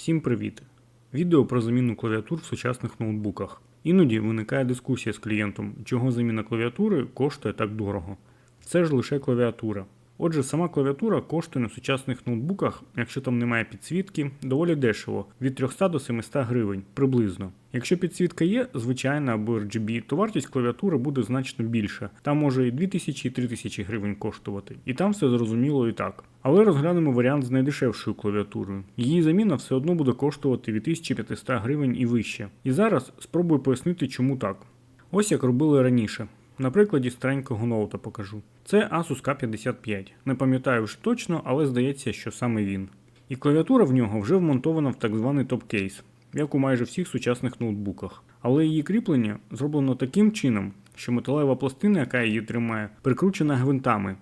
Всім привіт! Відео про заміну клавіатур в сучасних ноутбуках. Іноді виникає дискусія з клієнтом, чого заміна клавіатури коштує так дорого. Це ж лише клавіатура. Отже, сама клавіатура коштує на сучасних ноутбуках, якщо там немає підсвітки, доволі дешево від 300 до 700 гривень приблизно. Якщо підсвітка є, звичайна або RGB, то вартість клавіатури буде значно більша. Там може і 2000 і 3000 гривень коштувати. І там все зрозуміло і так. Але розглянемо варіант з найдешевшою клавіатурою. Її заміна все одно буде коштувати від 1500 гривень і вище. І зараз спробую пояснити, чому так. Ось як робили раніше. На прикладі старенького ноута покажу. Це Asus K55. Не пам'ятаю вже точно, але здається, що саме він. І клавіатура в нього вже вмонтована в так званий топ-кейс, як у майже всіх сучасних ноутбуках. Але її кріплення зроблено таким чином, що металева пластина, яка її тримає, прикручена гвинтами.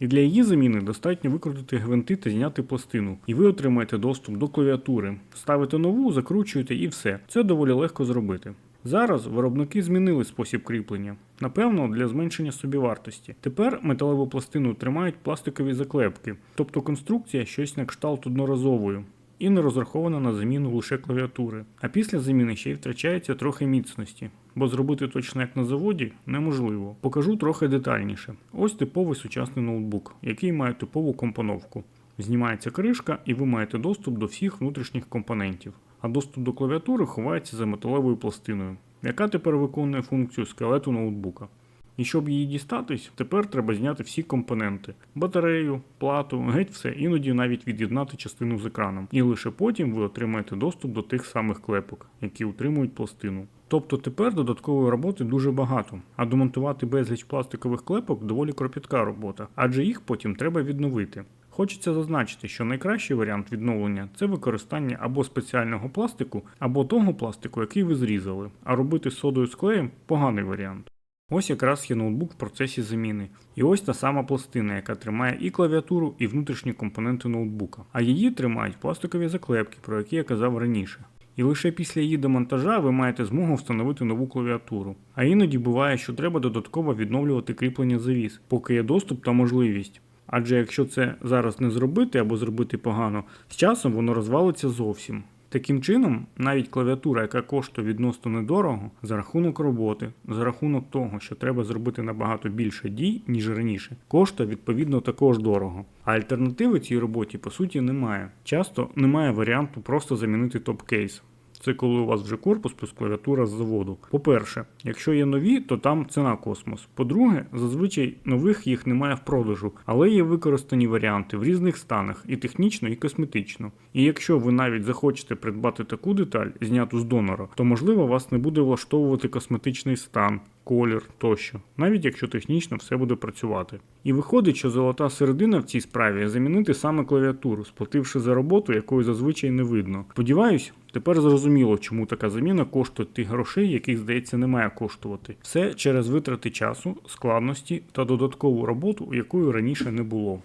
І для її заміни достатньо викрутити гвинти та зняти пластину, і ви отримаєте доступ до клавіатури. Ставите нову, закручуєте і все. Це доволі легко зробити. Зараз виробники змінили спосіб кріплення, напевно, для зменшення собівартості. Тепер металеву пластину тримають пластикові заклепки, тобто конструкція щось на кшталт одноразовою. І не розрахована на заміну лише клавіатури. А після заміни ще й втрачається трохи міцності, бо зробити точно як на заводі неможливо. Покажу трохи детальніше. Ось типовий сучасний ноутбук, який має типову компоновку. Знімається кришка, і ви маєте доступ до всіх внутрішніх компонентів. А доступ до клавіатури ховається за металевою пластиною, яка тепер виконує функцію скелету ноутбука. І щоб її дістатись, тепер треба зняти всі компоненти: батарею, плату, геть все, іноді навіть від'єднати частину з екраном. І лише потім ви отримаєте доступ до тих самих клепок, які утримують пластину. Тобто тепер додаткової роботи дуже багато, а домонтувати безліч пластикових клепок доволі кропітка робота, адже їх потім треба відновити. Хочеться зазначити, що найкращий варіант відновлення це використання або спеціального пластику, або того пластику, який ви зрізали, а робити содою з клеєм поганий варіант. Ось якраз є ноутбук в процесі заміни. І ось та сама пластина, яка тримає і клавіатуру, і внутрішні компоненти ноутбука. А її тримають пластикові заклепки, про які я казав раніше. І лише після її демонтажа ви маєте змогу встановити нову клавіатуру. А іноді буває, що треба додатково відновлювати кріплення завіс, поки є доступ та можливість. Адже якщо це зараз не зробити або зробити погано, з часом воно розвалиться зовсім. Таким чином, навіть клавіатура, яка коштує відносно недорого, за рахунок роботи, за рахунок того, що треба зробити набагато більше дій, ніж раніше, коштує відповідно також дорого. А альтернативи цій роботі по суті немає. Часто немає варіанту просто замінити топ-кейс. Це коли у вас вже корпус плюс клавіатура з заводу. По-перше, якщо є нові, то там ціна космос. По-друге, зазвичай нових їх немає в продажу, але є використані варіанти в різних станах і технічно, і косметично. І якщо ви навіть захочете придбати таку деталь, зняту з донора, то можливо вас не буде влаштовувати косметичний стан. Колір тощо, навіть якщо технічно все буде працювати. І виходить, що золота середина в цій справі замінити саме клавіатуру, сплативши за роботу, якої зазвичай не видно. Сподіваюсь, тепер зрозуміло, чому така заміна коштує тих грошей, яких здається не має коштувати. Все через витрати часу, складності та додаткову роботу, якої раніше не було.